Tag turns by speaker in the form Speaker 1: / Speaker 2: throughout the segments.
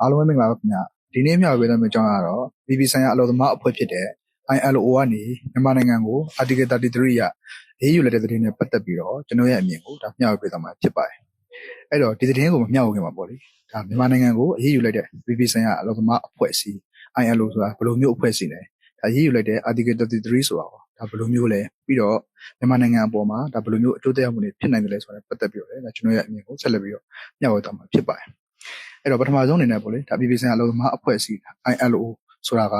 Speaker 1: အားလုံးပဲမင်္ဂလာပါခင်ဗျဒီနေ့မျှဝေပေးမယ့်အကြောင်းကတော့ BP ဆိုင်ရာအလုပ်သမားအဖွဲ့ဖြစ်တဲ့ ILO ကနေမြန်မာနိုင်ငံကို Article 33ရရေးယူလိုက်တဲ့သတင်းနဲ့ပတ်သက်ပြီးတော့ကျွန်တော်ရဲ့အမြင်ကိုဒါမျှဝေပေးသွားမှာဖြစ်ပါတယ်အဲ့တော့ဒီသတင်းကိုမမျှဝေခင်ပါပေါ့လေဒါမြန်မာနိုင်ငံကိုရေးယူလိုက်တဲ့ BP ဆိုင်ရာအလုပ်သမားအဖွဲ့အစည်း ILO ဆိုတာဘယ်လိုမျိုးအဖွဲ့အစည်းလဲဒါရေးယူလိုက်တဲ့ Article 33ဆိုတာပေါ့ဒါဘယ်လိုမျိုးလဲပြီးတော့မြန်မာနိုင်ငံအပေါ်မှာဒါဘယ်လိုမျိုးအကျိုးသက်ရောက်မှုတွေဖြစ်နိုင်တယ်လဲဆိုတာပတ်သက်ပြီးတော့လည်းဒါကျွန်တော်ရဲ့အမြင်ကိုဆက်လက်ပြီးတော့မျှဝေသွားမှာဖြစ်ပါတယ် အဲ့တော့ပထမဆုံးအနေနဲ့ပေါ့လေဒါ BP ဆိုင်ရာအလုပ်သမားအဖွဲ့အစည်း ILO ဆိုတာက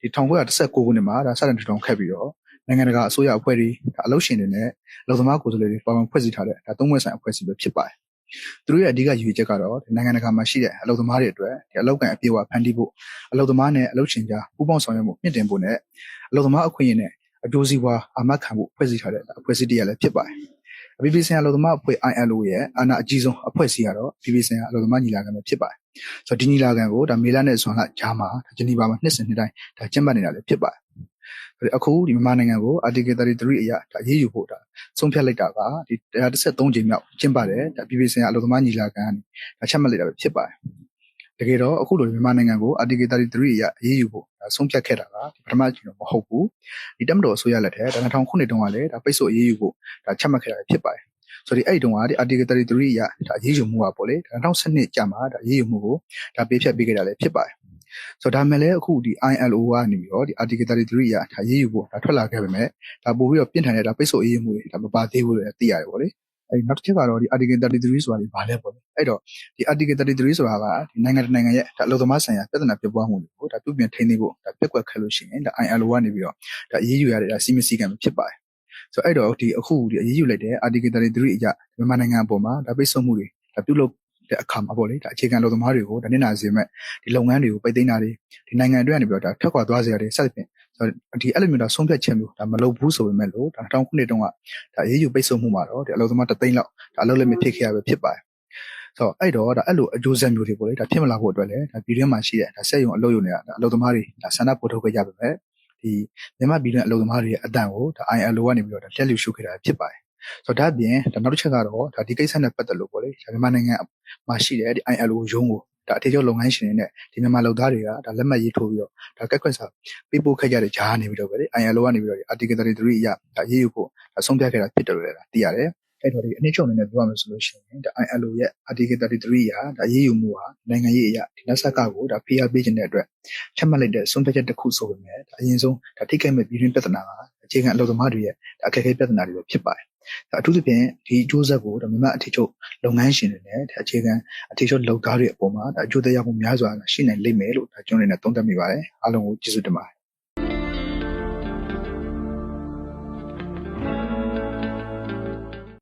Speaker 1: ဒီ1919ခုနှစ်မှာဒါစတင်ထူထောင်ခဲ့ပြီးတော့နိုင်ငံတကာအစိုးရအဖွဲ့တွေဒါအလုပ်ရှင်တွေနဲ့အလုပ်သမားကိုယ်စားလှယ်တွေပါဝင်ဖွဲ့စည်းထားတဲ့ဒါသုံးဝက်ဆိုင်အဖွဲ့အစည်းပဲဖြစ်ပါတယ်။သူတို့ရဲ့အဓိကရည်ရွယ်ချက်ကတော့ဒီနိုင်ငံတကာမှာရှိတဲ့အလုပ်သမားတွေအတွက်ဒီအလုပ်ကန်အပြည့်အဝဖန်တီးဖို့အလုပ်သမားနဲ့အလုပ်ရှင်ကြားပူးပေါင်းဆောင်ရွက်မှုမြင့်တင်ဖို့နဲ့အလုပ်သမားအခွင့်အရေးနဲ့အကျိုးစီးပွားအာမခံဖို့ဖွဲ့စည်းထားတဲ့အဖွဲ့အစည်းတစ်ရပ်လည်းဖြစ်ပါတယ်။ BBC ဆန်အလုပ်သမားအဖွဲ့ ILO ရဲ့အာဏာအကြီးဆုံးအဖွဲ့အစည်းကတော့ BBC ဆန်အလုပ်သမားညီလာခံပဲဖြစ်ပါတယ်။ဆိုတော့ဒီညီလာခံကိုဒါမေလနဲ့ဇွန်လကြားမှာဂျနီဗာမှာနှစ်စဉ်နှစ်တိုင်းဒါကျင်းပနေတာလည်းဖြစ်ပါတယ်။အခုဒီမြန်မာနိုင်ငံကို Article 33အရဒါရေးယူဖို့ဒါဆုံးဖြတ်လိုက်တာကဒီ113ကြိမ်မြောက်ကျင်းပါတယ်ဒါ BBC ဆန်အလုပ်သမားညီလာခံကနေဒါချက်မှတ်လိုက်တာပဲဖြစ်ပါတယ်။ တကယ်တော့အခုလိုမြန်မာနိုင်ငံကို Article 33အရရေးယူဖို့ဒါဆုံးဖြတ်ခဲ့တာကဒီပထမအကြိမ်တော့မဟုတ်ဘူးဒီတက်မတော်အစိုးရလက်ထက်ဒါ2000ခုနှစ်တုန်းကလည်းဒါပိတ်ဆို့ရေးယူဖို့ဒါချက်မှတ်ခဲ့တာဖြစ်ပါတယ်ဆိုတော့ဒီအဲ့တုန်းကဒီ Article 33အရဒါရေးယူမှုကပေါ့လေ2012ကြာမှာဒါရေးယူမှုကိုဒါပေးဖြတ်ပေးခဲ့တာလည်းဖြစ်ပါတယ်ဆိုတော့ဒါမဲ့လည်းအခုဒီ ILO ကနေပြီးတော့ဒီ Article 33အရဒါရေးယူဖို့ဒါထွက်လာခဲ့ပေမဲ့ဒါပို့ပြီးတော့ပြင်ထန်တဲ့ဒါပိတ်ဆို့ရေးယူမှုတွေဒါမပါသေးဘူးလို့သိရတယ်ပေါ့လေ အဲ့နောက်တစ်ချက်ကတော့ဒီ Article 33ဆိုတာဒီဘာလဲပေါ့လေအဲ့တော့ဒီ Article 33ဆိုတာကဒီနိုင်ငံတစ်နိုင်ငံရဲ့ဒါအလုပ်သမားဆိုင်ရာပြဿနာဖြစ်ပွားမှုတွေကိုဒါပြုပြင်ထိန်းသိမ်းဖို့ဒါပြက်ကွက်ခဲ့လို့ရှိရင်ဒါ ILO ကနေပြီးတော့ဒါအရေးယူရတဲ့ဒါစီမစီကံဖြစ်ပါတယ်ဆိုတော့အဲ့တော့ဒီအခုဒီအရေးယူလိုက်တဲ့ Article 33အရမြန်မာနိုင်ငံအပေါ်မှာဒါပိတ်ဆို့မှုတွေဒါပြုလုပ်တဲ့အခါမှာပေါ့လေဒါအခြေခံလူသမားတွေကိုဒါနစ်နာစေမဲ့ဒီလုပ်ငန်းတွေကိုပိတ်သိမ်းတာတွေဒီနိုင်ငံအတွက်ကနေပြီးတော့ဒါထက်ခွာသွားစေရတယ်စသဖြင့်ဆိုတော့ ဒီအဲ့လိုမျိုးဒါဆုံးဖြတ်ချက်မျိုးဒါမလုပ်ဘူးဆိုပေမဲ့လို့ဒါတောင်ခုနှစ်တုန်းကဒါရေးယူပိတ်ဆို့မှုမှာတော့ဒီအလုပ်သမားတသိန်းလောက်ဒါအလုပ်လက်မဖြစ်ခဲ့ရပဲဖြစ်ပါတယ်ဆိုတော့အဲ့တော့ဒါအဲ့လိုအကျိုးဆက်မျိုးတွေပေါ့လေဒါဖြစ်မလာဖို့အတွက်လည်းဒါပြည်တွင်းမှာရှိတဲ့ဒါစက်ရုံအလုပ်ရုံတွေကဒါအလုပ်သမားတွေဒါဆန္ဒပေါ်ထုတ်ခဲ့ကြပါပဲဒီမြန်မာပြည်တွင်းအလုပ်သမားတွေရဲ့အတန်ကိုဒါ ILO ကနေပြီးတော့ဒါလက်လျူရှုခဲ့တာဖြစ်ပါတယ်ဆိုတော့ဒါအပြင်ဒါနောက်တစ်ချက်ကတော့ဒါဒီကိစ္စနဲ့ပတ်သက်လို့ပေါ့လေဒါမြန်မာနိုင်ငံမှာရှိတဲ့ဒီ ILO ရုံးကို ဒါအထည်ချုပ်လုပ်ငန်းရှင်တွေနဲ့ဒီမြန်မာလုပ်သားတွေကဒါလက်မှတ်ရေးထိုးပြီးတော့ဒါကက်ခွက်စာပေးပို့ခဲ့ကြတဲ့ဂျားနေပြီးတော့ပဲလေ ILO ကနေပြီးတော့ဒီ Article 33အရဒါရေးယူဖို့ဒါဆုံးဖြတ်ခဲ့တာဖြစ်တယ်လို့လည်းသိရတယ်အဲ့တော့ဒီအနည်းချုပ်အနေနဲ့ပြောရမယ်ဆိုလို့ရှိရင်ဒါ ILO ရဲ့ Article 33ရာဒါရေးယူမှုဟာနိုင်ငံရေးအရာဒီလက်ဆက်ကကိုဒါဖိအားပေးခြင်းတဲ့အတွက်ချက်မှတ်လိုက်တဲ့ဆုံးဖြတ်ချက်တစ်ခုဆိုပေမဲ့ဒါအရင်ဆုံးဒါထိခိုက်မဲ့ပြည်တွင်းပြဿနာက အခြေခံအလုပ်သမားတွေရဲ့ဒါအခက်အခဲပြဿနာတွေပဲဖြစ်ပါတယ်အထူးသဖြင့်ဒီအကျိုးဆက်ကိုဒါမြန်မာအထည်ချုပ်လုပ်ငန်းရှင်တွေနဲ့အခြေခံအထည်ချုပ်လုပ်သားတွေအပေါ်မှာဒါအကျိုးသက်ရောက်မှုများစွာရှိနိုင်လိမ့်မယ်လို့ဒါကျွန်တော်တို့လည်းသုံးသပ်မိပါတယ်အားလုံးကိုကျေးဇူးတင်ပါတယ်